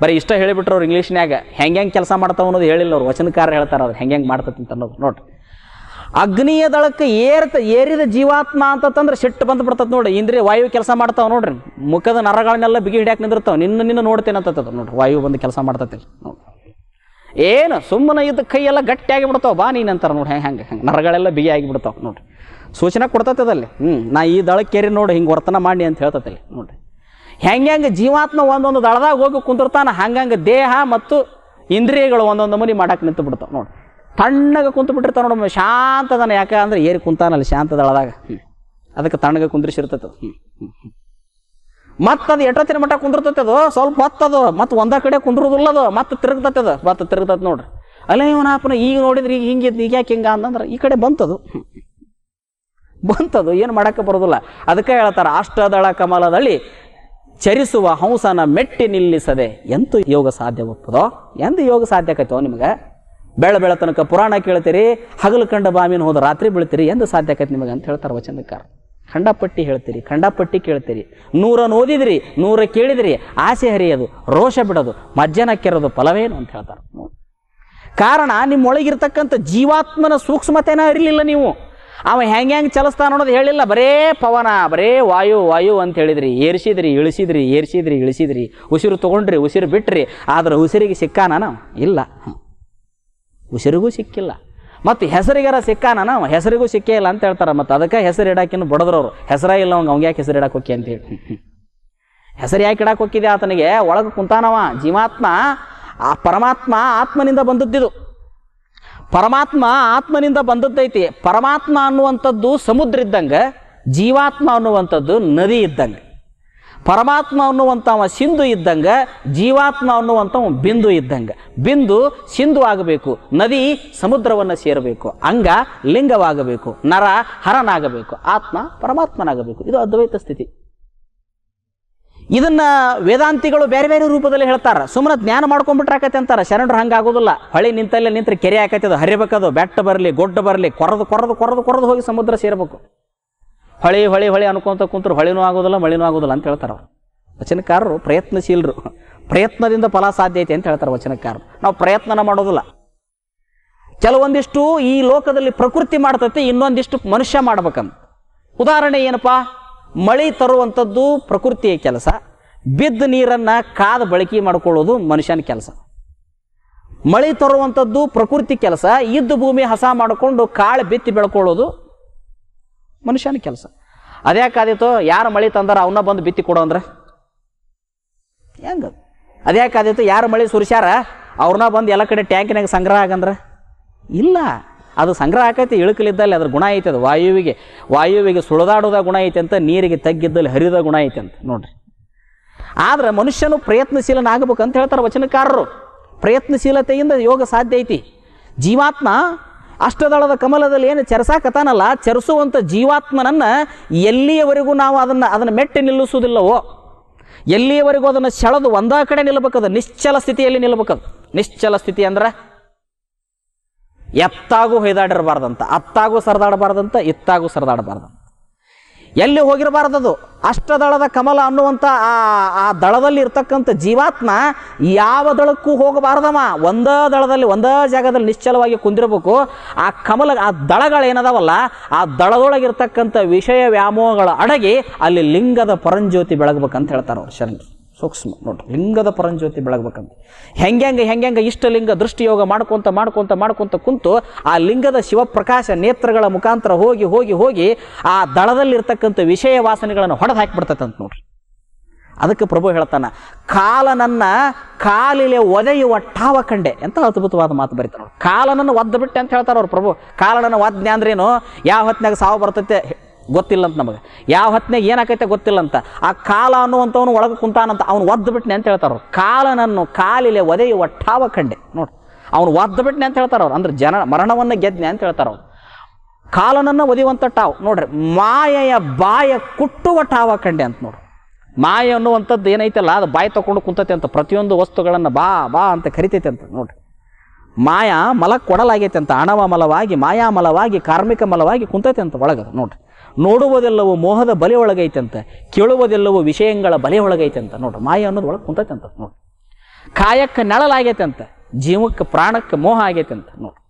ಬರೀ ಇಷ್ಟ ಹೇಳಿಬಿಟ್ರು ಅವ್ರು ಇಂಗ್ಲೀಷ್ನ್ಯಾಗ ಹೆಂಗೆ ಕೆಲಸ ಮಾಡ್ತಾವ ಅನ್ನೋದು ಹೇಳಿಲ್ಲ ಅವ್ರು. ವಚನಕಾರ ಹೇಳ್ತಾರೆ, ಅದು ಹೆಂಗೆ ಮಾಡ್ತೈತಿ ಅಂತ ಅನ್ನೋದು ನೋಡ್ರಿ ಅಗ್ನಿಯ ದಳಕ್ಕೆ ಏರ್ತ ಏರಿದ ಜೀವಾತ್ಮ ಅಂತಂದ್ರೆ ಸಿಟ್ಟು ಬಂದು ಬಿಡ್ತದ ನೋಡಿ. ಇಂದ್ರಿಯ ವಾಯು ಕೆಲಸ ಮಾಡ್ತಾವೆ ನೋಡ್ರಿ. ಮುಖದ ನರಗಳನ್ನೆಲ್ಲ ಬಿಗಿ ಹಿಡಿಯಾಕ ನಿಂದಿರ್ತಾವೆ. ನಿನ್ನ ನಿನ್ನ ನೋಡ್ತೇನೆ ಅಂತದ ನೋಡ್ರಿ. ವಾಯು ಬಂದು ಕೆಲಸ ಮಾಡ್ತತಿ. ಏನು ಸುಮ್ಮನೆ ಇದ್ದ ಕೈಯೆಲ್ಲ ಗಟ್ಟಿಯಾಗಿ ಬಿಡ್ತಾವ. ಬಾ ನೀನು ಅಂತಾರೆ ನೋಡಿ. ಹೆಂಗೆ ಹೆಂಗೆ ನರಗಳೆಲ್ಲ ಬಿಗಿ ಆಗಿ ಬಿಡ್ತಾವ ನೋಡ್ರಿ. ಸೂಚನೆ ಕೊಡ್ತತದಲ್ಲಿ ಹ್ಞೂ ನಾ ಈ ದಳಕ್ಕೇರಿ ನೋಡಿ, ಹಿಂಗೆ ವರ್ತನ ಮಾಡಿ ಅಂತ ಹೇಳ್ತತಲ್ಲಿ ನೋಡ್ರಿ. ಹೆಂಗೆ ಹೆಂಗೆ ಜೀವಾತ್ಮ ಒಂದೊಂದು ದಳದಾಗ ಹೋಗಿ ಕುಂತಿರ್ತಾನೆ ಹಂಗಂಗೆ ದೇಹ ಮತ್ತು ಇಂದ್ರಿಯಗಳು ಒಂದೊಂದು ಮನಿ ಮಾಡಕ್ಕೆ ನಿಂತು ಬಿಡ್ತಾವೆ ನೋಡಿ ತಣ್ಣಗೆ ಕುಂತು ಬಿಟ್ಟಿರ್ತಾನೆ ನೋಡಮ್ಮ ಶಾಂತ ಯಾಕೆ ಅಂದ್ರೆ ಏರಿ ಕುಂತಾನಲ್ಲ ಶಾಂತದಳದಾಗ ಅದಕ್ಕೆ ತಣ್ಣಗೆ ಕುಂದ್ರಿಸಿರ್ತೈತೆ ಹ್ಞೂ ಹ್ಞೂ ಹ್ಞೂ ಮತ್ತೆ ಅದು ಎಷ್ಟೊತ್ತಿನ ಮಟ್ಟ ಕುಂದಿರ್ತೈತೆ ಅದು? ಸ್ವಲ್ಪ ಹೊತ್ತದು. ಮತ್ತು ಒಂದ ಕಡೆ ಕುಂದ್ರೋದಿಲ್ಲ ಅದು. ಮತ್ತೆ ತಿರುಗ್ತೈತೆ ಅದು. ಮತ್ತೆ ತಿರುಗ್ತೈತೆ ನೋಡ್ರಿ. ಅಲ್ಲ ಇವನಪ್ಪನ ಈಗ ನೋಡಿದ್ರೆ ಈಗ ಹಿಂಗೆ ಈಗ ಯಾಕೆ ಹಿಂಗ ಅಂತಂದ್ರೆ ಈ ಕಡೆ ಬಂತದು. ಬಂತದು. ಏನು ಮಾಡಕ್ಕೆ ಬರೋದಿಲ್ಲ. ಅದಕ್ಕೆ ಹೇಳ್ತಾರೆ, ಅಷ್ಟದಳ ಕಮಲದಲ್ಲಿ ಚರಿಸುವ ಹಂಸನ ಮೆಟ್ಟಿ ನಿಲ್ಲಿಸದೆ ಎಂತೂ ಯೋಗ ಸಾಧ್ಯ ಒಪ್ಪದೋ? ಎಂದು ಯೋಗ ಸಾಧ್ಯ ಆಕೈತೋ ನಿಮ್ಗೆ? ಬೆಳ ಬೆಳ ತನಕ ಪುರಾಣ ಕೇಳ್ತೀರಿ, ಹಗಲು ಕಂಡ ಬಾಮಿನ ಹೋದ ರಾತ್ರಿ ಬೀಳ್ತೀರಿ ಎಂದು ಸಾಧ್ಯ ಆಕೈತಿ ನಿಮಗೆ ಅಂತ ಹೇಳ್ತಾರೆ ವಚನಕಾರ. ಖಂಡಪಟ್ಟಿ ಹೇಳ್ತೀರಿ, ಖಂಡಪಟ್ಟಿ ಕೇಳ್ತೀರಿ. ನೂರ ಓದಿದ್ರಿ, ನೂರ ಕೇಳಿದ್ರಿ, ಆಸೆ ಹರಿಯೋದು, ರೋಷ ಬಿಡೋದು, ಮಜ್ಜನ ಕೆರೋದು ಫಲವೇನು ಅಂತ ಹೇಳ್ತಾರೆ. ಕಾರಣ ನಿಮ್ಮೊಳಗಿರ್ತಕ್ಕಂಥ ಜೀವಾತ್ಮನ ಸೂಕ್ಷ್ಮತೆನ ಇರಲಿಲ್ಲ ನೀವು. ಅವ ಹೆಂಗೆ ಹೆಂಗೆ ಚಲಿಸ್ತಾನ ಅನ್ನೋದು ಹೇಳಿಲ್ಲ, ಬರೇ ಪವನ, ಬರೇ ವಾಯು ವಾಯು ಅಂತ ಹೇಳಿದ್ರಿ. ಏರಿಸಿದ್ರಿ, ಇಳಿಸಿದ್ರಿ ಏರಿಸಿದ್ರಿ, ಇಳಿಸಿದ್ರಿ. ಉಸಿರು ತೊಗೊಂಡ್ರಿ, ಉಸಿರು ಬಿಟ್ರಿ, ಆದ್ರೆ ಉಸಿರಿಗೆ ಸಿಕ್ಕಾನ ಇಲ್ಲ. ಉಸಿರಿಗೂ ಸಿಕ್ಕಿಲ್ಲ. ಮತ್ತು ಹೆಸರಿಗಾರ ಸಿಕ್ಕಾನ ಹೆಸರಿಗೂ ಸಿಕ್ಕೇ ಇಲ್ಲ ಅಂತ ಹೇಳ್ತಾರೆ. ಮತ್ತು ಅದಕ್ಕೆ ಹೆಸರು ಇಡಾಕಿನ್ನು ಬಡದ್ರವ್ರು. ಹೆಸರ ಇಲ್ಲ ಅವ್ನು ಅವ್ಗೆ ಯಾಕೆ ಹೆಸರು ಇಡಕ್ಕೆ ಹೋಗಿ ಅಂತ ಹೇಳಿ. ಹೆಸರು ಯಾಕೆ ಇಡಕ್ಕೆ ಹೋಗಿದ್ದೆ ಆತನಿಗೆ? ಒಳಗೆ ಕುಂತಾನವ. ಜೀವಾತ್ಮ, ಆ ಪರಮಾತ್ಮ ಆತ್ಮನಿಂದ ಬಂದದ್ದಿದು. ಪರಮಾತ್ಮ ಆತ್ಮನಿಂದ ಬಂದದ್ದೈತಿ. ಪರಮಾತ್ಮ ಅನ್ನುವಂಥದ್ದು ಸಮುದ್ರ ಇದ್ದಂಗೆ, ಜೀವಾತ್ಮ ಅನ್ನುವಂಥದ್ದು ನದಿ ಇದ್ದಂಗೆ. ಪರಮಾತ್ಮ ಅನ್ನುವಂಥವ ಸಿಂಧು ಇದ್ದಂಗೆ, ಜೀವಾತ್ಮ ಅನ್ನುವಂಥವ ಬಿಂದು ಇದ್ದಂಗೆ. ಬಿಂದು ಸಿಂಧು ಆಗಬೇಕು, ನದಿ ಸಮುದ್ರವನ್ನು ಸೇರಬೇಕು, ಅಂಗ ಲಿಂಗವಾಗಬೇಕು, ನರ ಹರನಾಗಬೇಕು, ಆತ್ಮ ಪರಮಾತ್ಮನಾಗಬೇಕು. ಇದು ಅದ್ವೈತ ಸ್ಥಿತಿ. ಇದನ್ನ ವೇದಾಂತಿಗಳು ಬೇರೆ ಬೇರೆ ರೂಪದಲ್ಲಿ ಹೇಳ್ತಾರೆ. ಸುಮ್ಮನೆ ಜ್ಞಾನ ಮಾಡ್ಕೊಂಡ್ಬಿಟ್ರೆ ಆಕತಿ ಅಂತಾರ. ಶರಣರು ಹಂಗೆ ಆಗೋದಿಲ್ಲ ಹೊಳಿ ನಿಂತಲ್ಲೇ ನಿಂತರೆ ಕೆರೆ ಆಕೈತದ ಹರಿಬೇಕದು. ಬೆಟ್ಟ ಬರಲಿ, ಗೊಡ್ಡ ಬರಲಿ, ಕೊರದು ಕೊರದು ಕೊರದು ಕೊರದು ಹೋಗಿ ಸಮುದ್ರ ಸೇರಬೇಕು. ಹೊಳಿ, ಹೊಳೆ ಹೊಳೆ ಅನ್ಕೊಂತ ಕುಂತರು ಹೊಳೆನೂ ಆಗೋದಿಲ್ಲ, ಮಳೆನೂ ಆಗೋದಿಲ್ಲ ಅಂತ ಹೇಳ್ತಾರೆ ಅವ್ರು. ವಚನಕಾರರು ಪ್ರಯತ್ನಶೀಲರು. ಪ್ರಯತ್ನದಿಂದ ಫಲ ಸಾಧ್ಯ ಐತೆ ಅಂತ ಹೇಳ್ತಾರೆ ವಚನಕಾರರು. ನಾವು ಪ್ರಯತ್ನನ ಮಾಡೋದಿಲ್ಲ. ಕೆಲವೊಂದಿಷ್ಟು ಈ ಲೋಕದಲ್ಲಿ ಪ್ರಕೃತಿ ಮಾಡ್ತೈತೆ, ಇನ್ನೊಂದಿಷ್ಟು ಮನುಷ್ಯ ಮಾಡ್ಬೇಕಂತ. ಉದಾಹರಣೆ ಏನಪ್ಪಾ? ಮಳೆ ತರುವಂಥದ್ದು ಪ್ರಕೃತಿಯ ಕೆಲಸ, ಬಿದ್ದ ನೀರನ್ನು ಕಾದ ಬಳಕೆ ಮಾಡಿಕೊಳ್ಳೋದು ಮನುಷ್ಯನ ಕೆಲಸ. ಮಳೆ ತರುವಂಥದ್ದು ಪ್ರಕೃತಿ ಕೆಲಸ, ಇದ್ದ ಭೂಮಿ ಹಸ ಮಾಡಿಕೊಂಡು ಕಾಳು ಬಿತ್ತಿ ಬೆಳ್ಕೊಳ್ಳೋದು ಮನುಷ್ಯನ ಕೆಲಸ. ಅದ್ಯಾಕಾದಿತ್ತು ಯಾರು ಮಳೆ ತಂದಾರ ಅವನ್ನ ಬಂದು ಬಿತ್ತಿ ಕೊಡು ಅಂದ್ರೆ? ಹೆಂಗ? ಅದ್ಯಾಕಾದಿತ್ತು ಯಾರು ಮಳೆ ಸುರಿಸ್ಯಾರ, ಅವ್ರನ್ನ ಬಂದು ಎಲ್ಲ ಕಡೆ ಟ್ಯಾಂಕಿನಾಗ ಸಂಗ್ರಹ ಆಗಂದ್ರೆ? ಇಲ್ಲ. ಅದು ಸಂಗ್ರಹ ಆಕೈತಿ, ಇಳುಕಲಿದ್ದಲ್ಲಿ ಅದ್ರ ಗುಣ ಐತೆ ಅದು. ವಾಯುವಿಗೆ ವಾಯುವಿಗೆ ಸುಳಿದಾಡೋದ ಗುಣ ಐತೆ ಅಂತ, ನೀರಿಗೆ ತಗ್ಗಿದ್ದಲ್ಲಿ ಹರಿದ ಗುಣ ಐತೆ ಅಂತ, ನೋಡ್ರಿ. ಆದ್ರೆ ಮನುಷ್ಯನು ಪ್ರಯತ್ನಶೀಲನಾಗಬೇಕು ಅಂತ ಹೇಳ್ತಾರೆ ವಚನಕಾರರು. ಪ್ರಯತ್ನಶೀಲತೆಯಿಂದ ಯೋಗ ಸಾಧ್ಯ ಐತಿ. ಜೀವಾತ್ಮ ಅಷ್ಟದಳದ ಕಮಲದಲ್ಲಿ ಏನು ಚರಸಾಕತಾನಲ್ಲ ಚರಿಸುವಂಥ ಜೀವಾತ್ಮನನ್ನು ಎಲ್ಲಿಯವರೆಗೂ ನಾವು ಅದನ್ನು ಅದನ್ನು ಮೆಟ್ಟಿ ನಿಲ್ಲಿಸುವುದಿಲ್ಲವೋ, ಎಲ್ಲಿಯವರೆಗೂ ಅದನ್ನು ಸೆಳೆದು ಒಂದೇ ಕಡೆ ನಿಲ್ಲಬೇಕದು, ನಿಶ್ಚಲ ಸ್ಥಿತಿಯಲ್ಲಿ ನಿಲ್ಲಬೇಕದು. ನಿಶ್ಚಲ ಸ್ಥಿತಿ ಅಂದ್ರೆ ಎತ್ತಾಗೂ ಹೊಯ್ದಾಡಿರಬಾರ್ದಂತ, ಅತ್ತಾಗೂ ಸರದಾಡಬಾರ್ದಂತ, ಇತ್ತಾಗೂ ಸರದಾಡಬಾರ್ದಂತ. ಎಲ್ಲಿ ಹೋಗಿರಬಾರ್ದದು ಅಷ್ಟದಳದ ಕಮಲ ಅನ್ನುವಂಥ ಆ ಆ ದಳದಲ್ಲಿ ಇರ್ತಕ್ಕಂಥ ಜೀವಾತ್ಮ ಯಾವ ದಳಕ್ಕೂ ಹೋಗಬಾರ್ದಮ್ಮ. ಒಂದೇ ದಳದಲ್ಲಿ, ಒಂದೇ ಜಾಗದಲ್ಲಿ ನಿಶ್ಚಲವಾಗಿ ಕುಂದಿರಬೇಕು. ಆ ಕಮಲ, ಆ ದಳಗಳೇನದವಲ್ಲ, ಆ ದಳದೊಳಗಿರ್ತಕ್ಕಂಥ ವಿಷಯ ವ್ಯಾಮೋಹಗಳ ಅಡಗಿ ಅಲ್ಲಿ ಲಿಂಗದ ಪರಂಜ್ಯೋತಿ ಬೆಳಗ್ಬೇಕಂತ ಹೇಳ್ತಾರೆ ಅವ್ರು ಶರಣರು. ಸೂಕ್ಷ್ಮ. ನೋಡ್ರಿ ಲಿಂಗದ ಪರಂಜ್ಯೋತಿ ಬೆಳಗ್ಬೇಕಂತ. ಹೆಂಗೆ ಇಷ್ಟ ಲಿಂಗ, ದೃಷ್ಟಿಯೋಗ ಮಾಡ್ಕೊಂತ ಮಾಡ್ಕೊಂತ ಮಾಡ್ಕೊಂತ ಕುಂತು ಆ ಲಿಂಗದ ಶಿವಪ್ರಕಾಶ ನೇತ್ರಗಳ ಮುಖಾಂತರ ಹೋಗಿ ಹೋಗಿ ಹೋಗಿ ಆ ದಳದಲ್ಲಿರ್ತಕ್ಕಂಥ ವಿಷಯ ವಾಸನೆಗಳನ್ನು ಹೊಡೆದು ಹಾಕಿಬಿಡ್ತೈತಂತ ನೋಡ್ರಿ. ಅದಕ್ಕೆ ಪ್ರಭು ಹೇಳ್ತಾನೆ, ಕಾಲನನ್ನ ಕಾಲಿಲೆ ಒದೆಯುವ ಟಾವ ಕಂಡೆ. ಅಂತ ಅದ್ಭುತವಾದ ಮಾತು ಬರೀತಾರೆ ಕಾಲನನ್ನು ಒದ್ದ ಬಿಟ್ಟೆ ಅಂತ ಹೇಳ್ತಾರೆ ಅವ್ರು ಪ್ರಭು. ಕಾಲನನ್ನು ಒದ್ನೆ ಅಂದ್ರೇನು, ಯಾವ ಹೊತ್ತಿನಾಗ ಸಾವು ಬರ್ತೈತೆ ಗೊತ್ತಿಲ್ಲ ಅಂತ ನಮಗೆ. ಯಾವ ಹೊತ್ತಿನಾಗ ಏನಾಕೈತೆ ಗೊತ್ತಿಲ್ಲ ಅಂತ ಆ ಕಾಲ ಅನ್ನುವಂಥವನು ಒಳಗೆ ಕುಂತಾನಂತ ಅವ್ನು ಒದ್ದು ಬಿಟ್ನೆ ಅಂತ ಹೇಳ್ತಾರೆ ಅವ್ರು. ಕಾಲನನ್ನು ಕಾಲಿಲೆ ಒದೆಯುವ ಠಾವ ಕಂಡೆ. ನೋಡಿ. ಅವನು ಒದ್ದು ಬಿಟ್ನೆ ಅಂತ ಹೇಳ್ತಾರ ಅವ್ರು. ಅಂದ್ರೆ ಜನ ಮರಣವನ್ನು ಗೆದ್ನೆ ಅಂತ ಹೇಳ್ತಾರ ಅವ್ರು. ಕಾಲನನ್ನು ಒದಿಯುವಂಥ ಟಾವ್ ನೋಡ್ರಿ, ಮಾಯೆಯ ಬಾಯ ಕುಟ್ಟುವ ಟಾವ ಕಂಡೆ ಅಂತ ನೋಡ್ರಿ ಮಾಯ ಅನ್ನುವಂಥದ್ದು ಏನೈತಲ್ಲ, ಅದು ಬಾಯಿ ತಗೊಂಡು ಕುಂತೈತೆ ಅಂತ. ಪ್ರತಿಯೊಂದು ವಸ್ತುಗಳನ್ನು ಬಾ ಬಾ ಅಂತ ಕರಿತೈತೆ ಅಂತ ನೋಡ್ರಿ. ಮಾಯಾ ಮಲ ಕೊಡಲಾಗೈತೆ ಅಂತ. ಅಣವ ಮಲವಾಗಿ, ಮಾಯಾ ಮಲವಾಗಿ, ಕಾರ್ಮಿಕ ಮಲವಾಗಿ ಕುಂತೈತೆ ಅಂತ ಒಳಗದು ನೋಡ್ರಿ. ನೋಡುವುದೆಲ್ಲವೂ ಮೋಹದ ಬಲೆ ಒಳಗೈತೆ ಅಂತ ಕೇಳುವುದೆಲ್ಲವೂ ವಿಷಯಗಳ ಬಲೆ ಒಳಗೈತಂತ. ನೋಡ್ರಿ, ಮಾಯ ಅನ್ನೋದು ಒಳಗೆ ಕುಂತೈತಂತ ನೋಡ್ರಿ. ಕಾಯಕ್ಕೆ ನಳಲಾಗೈತಂತ, ಜೀವಕ್ಕೆ ಪ್ರಾಣಕ್ಕೆ ಮೋಹ ಆಗೈತೆ ಅಂತ ನೋಡ್ರಿ.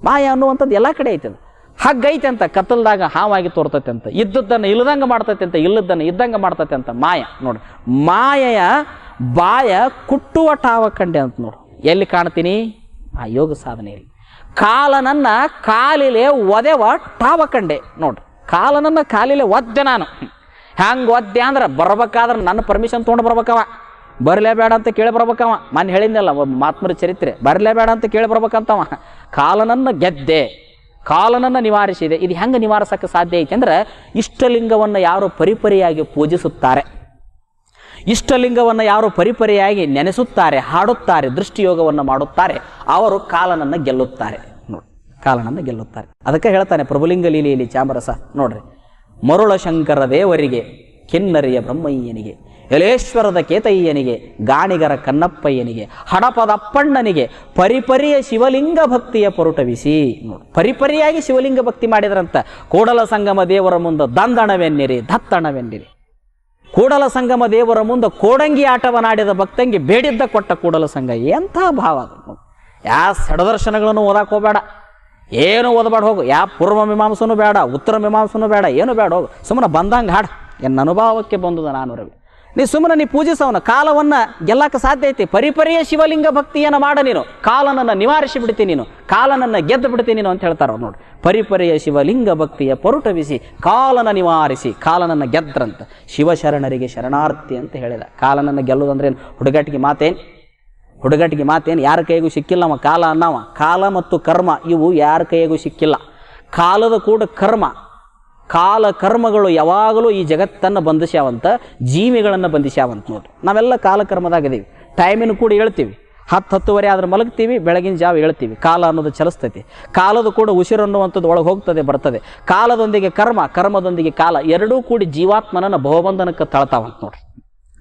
ಮಾಯ ಅನ್ನುವಂಥದ್ದು ಎಲ್ಲ ಕಡೆ ಐತೆ ಅದು ಹಗ್ಗ ಐತೆ ಅಂತ ಕತ್ತಲ್ದಾಗ ಹಾವಾಗಿ ತೋರ್ತೈತೆ ಅಂತ ಇದ್ದದ್ದನ್ನು ಇಲ್ಲದಂಗೆ ಮಾಡ್ತೈತೆ ಅಂತ ಇಲ್ಲದ್ದನ್ನು ಇದ್ದಂಗೆ ಮಾಡ್ತೈತೆ ಅಂತ ಮಾಯ ನೋಡಿ ಮಾಯೆಯ ಬಾಯ ಕುಟ್ಟುವ ಟಾವ ಕಂಡೆ ಅಂತ ನೋಡು ಎಲ್ಲಿ ಕಾಣ್ತೀನಿ? ಆ ಯೋಗ ಸಾಧನೆಯಲ್ಲಿ. ಕಾಲನನ್ನ ಕಾಲಿಲೆ ಒದೆವ ಟಾವ ಕಂಡೆ ನೋಡ್ರಿ. ಕಾಲನನ್ನ ಕಾಲಿಲ್ಲ ಒದ್ದೆ ನಾನು. ಹ್ಯಾಂಗೆ ಒದ್ದೆ ಅಂದ್ರೆ ಬರ್ಬೇಕಾದ್ರೆ ನನ್ನ ಪರ್ಮಿಷನ್ ತೊಗೊಂಡು ಬರ್ಬೇಕವ. ಬರಲೇಬೇಡ ಅಂತ ಕೇಳಿ ಬರ್ಬೇಕವ. ನಾನು ಹೇಳಿದ್ನಲ್ಲ ಮಾತ್ಮರ ಚರಿತ್ರೆ. ಬರಲೇಬೇಡ ಅಂತ ಕೇಳಿ ಬರ್ಬೇಕಂತವ. ಕಾಲನನ್ನು ಗೆದ್ದೆ. ಕಾಲನನ್ನು ನಿವಾರಿಸಿದೆ. ಇದು ಹೆಂಗೆ ನಿವಾರಿಸೋಕ್ಕೆ ಸಾಧ್ಯ ಐತೆ ಅಂದ್ರೆ, ಇಷ್ಟಲಿಂಗವನ್ನು ಯಾರು ಪರಿಪರಿಯಾಗಿ ಪೂಜಿಸುತ್ತಾರೆ. ಇಷ್ಟಲಿಂಗವನ್ನು ಯಾರು ಪರಿಪರಿಯಾಗಿ ನೆನೆಸುತ್ತಾರೆ, ಹಾಡುತ್ತಾರೆ, ದೃಷ್ಟಿಯೋಗವನ್ನು ಮಾಡುತ್ತಾರೆ, ಅವರು ಕಾಲನನ್ನು ಗೆಲ್ಲುತ್ತಾರೆ. ಕಾಲನನ್ನು ಗೆಲ್ಲುತ್ತಾರೆ. ಅದಕ್ಕೆ ಹೇಳ್ತಾನೆ, ಪ್ರಭುಲಿಂಗ ಲೀಲೆಯಲ್ಲಿ ಚಾಮರಸ ನೋಡ್ರಿ. ಮರುಳ ಶಂಕರ ದೇವರಿಗೆ, ಕಿನ್ನರಿಯ ಬ್ರಹ್ಮಯ್ಯನಿಗೆ, ಯಲೇಶ್ವರದ ಕೇತಯ್ಯನಿಗೆ, ಗಾಣಿಗರ ಕನ್ನಪ್ಪಯ್ಯನಿಗೆ, ಹಡಪದ ಅಪ್ಪಣ್ಣನಿಗೆ, ಪರಿಪರಿಯ ಶಿವಲಿಂಗ ಭಕ್ತಿಯ ಪೊರುಟವಿಸಿ ನೋಡಿ ಪರಿಪರಿಯಾಗಿ ಶಿವಲಿಂಗ ಭಕ್ತಿ ಮಾಡಿದ್ರಂತ ಕೂಡಲ ಸಂಗಮ ದೇವರ ಮುಂದೆ ದಂದಣವೆನ್ನಿರಿ ದತ್ತಣವೆನ್ನಿರಿ. ಕೂಡಲ ಸಂಗಮ ದೇವರ ಮುಂದೆ ಕೋಡಂಗಿ ಆಟವನಾಡಿದ ಭಕ್ತಂಗೆ ಬೇಡಿದ್ದ ಕೊಟ್ಟ ಕೂಡಲ ಸಂಘ ಎಂಥ ಭಾವ ಯಾ ಸಡದರ್ಶನಗಳನ್ನು ಓದಾಕೋಬೇಡ ಹೋಗಬೇಡ. ಏನು ಓದಬೇಡ ಹೋಗು. ಯಾ ಪೂರ್ವ ಮೀಮಾಂಸನು ಬೇಡ, ಉತ್ತರ ಮೀಮಾಂಸನು ಬೇಡ, ಏನು ಬೇಡ ಹೋಗು. ಸುಮ್ಮನೆ ಬಂದಂಗೆ ಹಾಡು. ಎನ್ನ ಅನುಭವಕ್ಕೆ ಬಂದದ ನಾನು ರವಿ ನೀ ಸುಮ್ಮನೆ ನೀ ಪೂಜಿಸವನ, ಕಾಲವನ್ನು ಗೆಲ್ಲಕ್ಕೆ ಸಾಧ್ಯ ಐತಿ. ಪರಿಪರಿಯ ಶಿವಲಿಂಗ ಭಕ್ತಿಯನ್ನು ಮಾಡ ನೀನು. ಕಾಲನನ್ನು ನಿವಾರಿಸಿ ಬಿಡ್ತೀನಿ ನೀನು. ಕಾಲನನ್ನು ಗೆದ್ದು ಬಿಡ್ತೀನಿ ನೀನು ಅಂತ ಹೇಳ್ತಾರ ಅವ್ರು ನೋಡಿ. ಪರಿಪರಿಯ ಶಿವಲಿಂಗ ಭಕ್ತಿಯ ಪೊರುಟವಿಸಿ, ಕಾಲನ ನಿವಾರಿಸಿ, ಕಾಲನನ್ನು ಗೆದ್ರಂತ. ಶಿವಶರಣರಿಗೆ ಶರಣಾರ್ಥಿ ಅಂತ ಹೇಳಿದ. ಕಾಲನನ್ನು ಗೆಲ್ಲುವುದಂದ್ರೆ ಏನು? ಹುಡುಗಾಟಿಗೆ ಮಾತೇನು? ಹುಡುಗಾಟಿಗೆ ಮಾತೇನು, ಯಾರ ಕೈಗೂ ಸಿಕ್ಕಿಲ್ಲ ಅವ, ಕಾಲ ಅನ್ನವ. ಕಾಲ ಮತ್ತು ಕರ್ಮ, ಇವು ಯಾರ ಕೈಗೂ ಸಿಕ್ಕಿಲ್ಲ. ಕಾಲದ ಕೂಡ ಕರ್ಮ. ಕಾಲ ಕರ್ಮಗಳು ಯಾವಾಗಲೂ ಈ ಜಗತ್ತನ್ನು ಬಂಧಿಸ್ಯಾವಂತ, ಜೀವಿಗಳನ್ನು ಬಂಧಿಸ್ಯಾವಂತ ನೋಡಿ ನಾವೆಲ್ಲ ಕಾಲಕರ್ಮದಾಗಿದ್ದೀವಿ ಟೈಮಿನ ಕೂಡ ಹೇಳ್ತೀವಿ. ಹತ್ತು ಹತ್ತುವರೆ ಆದ್ರೆ ಮಲಗ್ತೀವಿ, ಬೆಳಗಿನ ಜಾವ ಹೇಳ್ತೀವಿ. ಕಾಲ ಅನ್ನೋದು ಚಲಿಸ್ತೈತಿ. ಕಾಲದ ಕೂಡ ಉಸಿರು ಅನ್ನುವಂಥದ್ದು ಒಳಗೆ ಹೋಗ್ತದೆ, ಬರ್ತದೆ. ಕಾಲದೊಂದಿಗೆ ಕರ್ಮ, ಕರ್ಮದೊಂದಿಗೆ ಕಾಲ, ಎರಡೂ ಕೂಡಿ ಜೀವಾತ್ಮನನ್ನು ಬಹುಬಂಧನಕ್ಕೆ ತಳ್ತಾವಂತ ನೋಡ್ರಿ.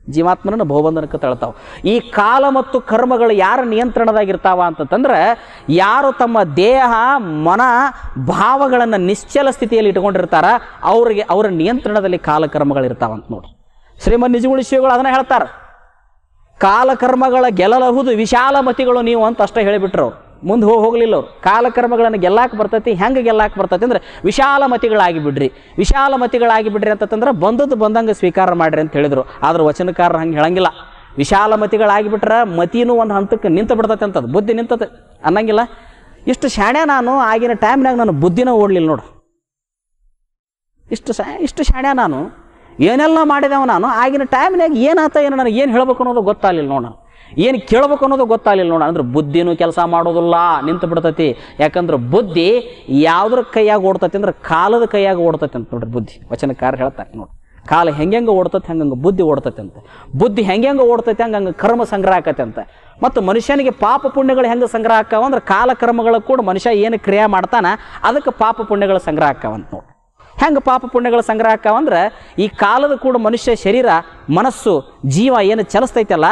ಜೀವಾತ್ಮನನ್ನು ಬಹುಬಂಧನಕ್ಕೆ ತಳ್ತಾವ. ಈ ಕಾಲ ಮತ್ತು ಕರ್ಮಗಳು ಯಾರ ನಿಯಂತ್ರಣದಾಗಿರ್ತಾವ ಅಂತಂದ್ರೆ ಯಾರು ತಮ್ಮ ದೇಹ, ಮನ, ಭಾವಗಳನ್ನು ನಿಶ್ಚಲ ಸ್ಥಿತಿಯಲ್ಲಿ ಇಟ್ಕೊಂಡಿರ್ತಾರ, ಅವರಿಗೆ ಅವರ ನಿಯಂತ್ರಣದಲ್ಲಿ ಕಾಲಕರ್ಮಗಳಿರ್ತಾವಂತ ನೋಡ್ರಿ. ಶ್ರೀಮನ್ ನಿಜಗುಳಿ ಶ್ರೀಗಳು ಅದನ್ನ ಹೇಳ್ತಾರೆ. ಕಾಲಕರ್ಮಗಳ ಗೆಲ್ಲಲಹುದು ವಿಶಾಲ ಮತಿಗಳು ನೀವು ಅಂತ ಅಷ್ಟೇ ಹೇಳಿಬಿಟ್ರು ಅವ್ರು. ಮುಂದೆ ಹೋಗಿ ಹೋಗಲಿಲ್ಲ ಅವ್ರು. ಕಾಲಕರ್ಮಗಳನ್ನು ಗೆಲ್ಲಾಕ ಬರ್ತೈತಿ, ಹೆಂಗೆ ಗೆಲ್ಲಾಕೆ ಬರ್ತೈತಿ ಅಂದ್ರೆ ವಿಶಾಲ ಮತಿಗಳಾಗಿ ಬಿಡ್ರಿ ವಿಶಾಲ ಮತಿಗಳಾಗಿ ಬಿಡ್ರಿ ಅಂತಂದ್ರೆ ಬಂದದ್ದು ಬಂದಂಗೆ ಸ್ವೀಕಾರ ಮಾಡ್ರಿ ಅಂತ ಹೇಳಿದರು. ಆದ್ರೆ ವಚನಕಾರರು ಹಂಗೆ ಹೇಳಂಗಿಲ್ಲ. ವಿಶಾಲ ಮತಿಗಳಾಗಿಬಿಟ್ರೆ ಮತಿನೂ ಒಂದು ಹಂತಕ್ಕೆ ನಿಂತು ಬಿಡ್ತೈತೆ ಅಂತದ್ದು ಬುದ್ಧಿ ನಿಂತತೆ ಅನ್ನಂಗಿಲ್ಲ. ಇಷ್ಟು ಶಾಣೆ ನಾನು ಆಗಿನ ಟೈಮ್ನಾಗ ನಾನು ಬುದ್ಧಿನ ಓಡಲಿಲ್ಲ ನೋಡು. ಇಷ್ಟು ಇಷ್ಟು ಶಾಣೆ ನಾನು ಏನೆಲ್ಲ ಮಾಡಿದವ ನಾನು, ಆಗಿನ ಟೈಮ್ನಾಗ ಏನಾತ ಏನು ನನಗೆ ಏನು ಹೇಳ್ಬೇಕು ಅನ್ನೋದು ಗೊತ್ತಾಗಲಿಲ್ಲ ನೋಡ ಏನು ಕೇಳ್ಬೇಕು ಅನ್ನೋದು ಗೊತ್ತಾಗಲಿಲ್ಲ ನೋಡ ಅಂದ್ರೆ ಬುದ್ಧಿನೂ ಕೆಲಸ ಮಾಡೋದಿಲ್ಲ, ನಿಂತು ಬಿಡ್ತೈತಿ. ಯಾಕಂದ್ರೆ ಬುದ್ಧಿ ಯಾವ್ದ್ರ ಕೈಯಾಗ ಓಡ್ತೈತಿ ಅಂದ್ರೆ ಕಾಲದ ಕೈಯಾಗ ಓಡ್ತೈತಿ ಅಂತ ನೋಡ್ರಿ ಬುದ್ಧಿ. ವಚನಕಾರ ಹೇಳ್ತಾರೆ ನೋಡಿ. ಕಾಲ ಹೆಂಗೆ ಹಂಗಂಗೆ ಬುದ್ಧಿ ಓಡ್ತತಿ ಅಂತ. ಬುದ್ಧಿ ಹೆಂಗೆ ಹಂಗಂಗೆ ಕರ್ಮ ಸಂಗ್ರಹ ಆಕತಿ ಅಂತ. ಮತ್ತು ಮನುಷ್ಯನಿಗೆ ಪಾಪ ಪುಣ್ಯಗಳು ಹೆಂಗೆ ಸಂಗ್ರಹ ಆಕ್ಕಾವ? ಅಂದ್ರೆ ಕಾಲ ಕರ್ಮಗಳು ಕೂಡ ಮನುಷ್ಯ ಏನು ಕ್ರಿಯೆ ಮಾಡ್ತಾನ, ಅದಕ್ಕೆ ಪಾಪ ಪುಣ್ಯಗಳು ಸಂಗ್ರಹ ಆಕ್ಕಾವಂತ ನೋಡಿ. ಹೆಂಗೆ ಪಾಪ ಪುಣ್ಯಗಳ ಸಂಗ್ರಹ ಆಕ್ಕಾವಂದ್ರೆ ಈ ಕಾಲದ ಕೂಡ ಮನುಷ್ಯ ಶರೀರ, ಮನಸ್ಸು, ಜೀವ ಏನು ಚಲಿಸ್ತೈತಲ್ಲ,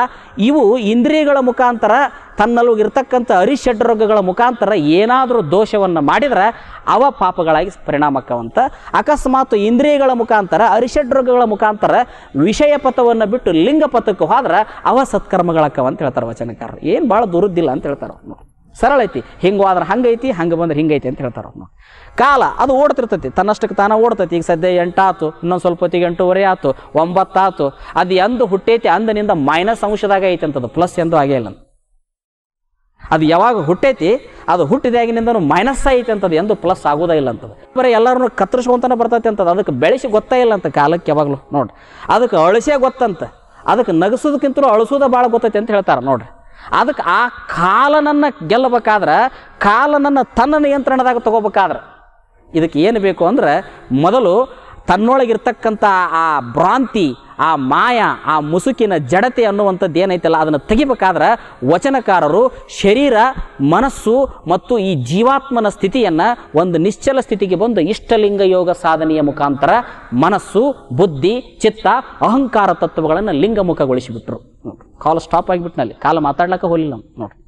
ಇವು ಇಂದ್ರಿಯಗಳ ಮುಖಾಂತರ ತನ್ನಲ್ಲೂ ಇರ್ತಕ್ಕಂಥ ಅರಿಷಡ್ರೋಗಗಳ ಮುಖಾಂತರ ಏನಾದರೂ ದೋಷವನ್ನು ಮಾಡಿದರೆ ಅವ ಪಾಪಗಳಾಗಿ ಪರಿಣಾಮಕ್ಕವಂತ ಅಕಸ್ಮಾತ್ ಇಂದ್ರಿಯಗಳ ಮುಖಾಂತರ ಅರಿಷಡ್ರೋಗಗಳ ಮುಖಾಂತರ ವಿಷಯ ಪಥವನ್ನು ಬಿಟ್ಟು ಲಿಂಗ ಪಥಕ್ಕೆ ಹೋದ್ರೆ ಅವ ಸತ್ಕರ್ಮಗಳಕ್ಕವಂತ ಹೇಳ್ತಾರೆ ವಚನಕಾರರು ಏನು ಭಾಳ ದುರುದ್ದಿಲ್ಲ ಅಂತ ಹೇಳ್ತಾರೆ. ಸರಳ ಐತಿ. ಹಿಂಗೆ ಆದ್ರೆ ಹಂಗೈತಿ ಹಂಗೆ ಬಂದ್ರೆ ಹಿಂಗೈತಿ ಅಂತ ಹೇಳ್ತಾರೆ ಅವ್ರು ಕಾಲ, ಅದು ಓಡ್ತಿರ್ತೈತಿ. ತನ್ನಷ್ಟಕ್ಕೆ ತಾನ ಓಡ್ತೈತಿ. ಈಗ ಸದ್ಯ ಎಂಟಾತು, ಇನ್ನೊಂದು ಸ್ವಲ್ಪ ಹೊತ್ತಿಗೆ ಎಂಟೂವರೆ ಆತು, ಒಂಬತ್ತಾತು, ಅದು ಎಂದು ಹುಟ್ಟೈತಿ ಅಂದನಿಂದ ಮೈನಸ್ ಅಂಶದಾಗ ಐತಿ ಅಂತದು ಪ್ಲಸ್ ಎಂದು ಆಗೇ ಇಲ್ಲ ಅದು ಯಾವಾಗ ಹುಟ್ಟೈತಿ, ಅದು ಹುಟ್ಟಿದಾಗಿನಿಂದ ಮೈನಸ್ ಐತಿ ಅಂತದು, ಎಂದು ಪ್ಲಸ್ ಆಗೋದೇ ಇಲ್ಲ ಅಂತದು. ಬರೀ ಎಲ್ಲರನ್ನು ಕತ್ತರಿಸ್ಕೊಂತಾನೆ ಬರ್ತೈತಿ ಅಂತದ್ದು ಅದಕ್ಕೆ ಬೆಳೆಸಿ ಗೊತ್ತೇ ಇಲ್ಲ ಅಂತ ಕಾಲಕ್ಕೆ ಯಾವಾಗಲೂ, ನೋಡ್ರಿ. ಅದಕ್ಕೆ ಅಳಿಸೇ ಗೊತ್ತಂತ, ಅದಕ್ಕೆ ನಗಸೋದಕ್ಕಿಂತಲೂ ಅಳಿಸೋದೇ ಭಾಳ ಗೊತ್ತೈತಿ ಅಂತ ಹೇಳ್ತಾರೆ, ನೋಡ್ರಿ. ಅದಕ್ಕೆ ಆ ಕಾಲನನ್ನು ಗೆಲ್ಲಬೇಕಾದ್ರೆ ಕಾಲನನ್ನು ತನ್ನ ನಿಯಂತ್ರಣದಾಗ ತಗೋಬೇಕಾದ್ರೆ. ಇದಕ್ಕೆ ಏನು ಬೇಕು ಅಂದ್ರೆ ಮೊದಲು ತನ್ನೊಳಗಿರ್ತಕ್ಕಂಥ ಆ ಭ್ರಾಂತಿ, ಆ ಮಾಯ, ಆ ಮುಸುಕಿನ ಜಡತೆ ಅನ್ನುವಂಥದ್ದು ಏನೈತಲ್ಲ, ಅದನ್ನು ತೆಗಿಬೇಕಾದ್ರೆ ವಚನಕಾರರು ಶರೀರ, ಮನಸ್ಸು ಮತ್ತು ಈ ಜೀವಾತ್ಮನ ಸ್ಥಿತಿಯನ್ನು ಒಂದು ನಿಶ್ಚಲ ಸ್ಥಿತಿಗೆ ಬಂದು ಇಷ್ಟಲಿಂಗ ಯೋಗ ಸಾಧನೆಯ ಮುಖಾಂತರ ಮನಸ್ಸು, ಬುದ್ಧಿ, ಚಿತ್ತ, ಅಹಂಕಾರ ತತ್ವಗಳನ್ನು ಲಿಂಗಮುಖಗೊಳಿಸಿಬಿಟ್ರು. ಕಾಲ ಸ್ಟಾಪ್ ಆಗಿಬಿಟ್ನಲ್ಲಿ. ಕಾಲ ಮಾತಾಡ್ಲಿಕ್ಕೆ ಹೋಲಿಲ್ಲ ನಾವು ನೋಡ್ರಿ.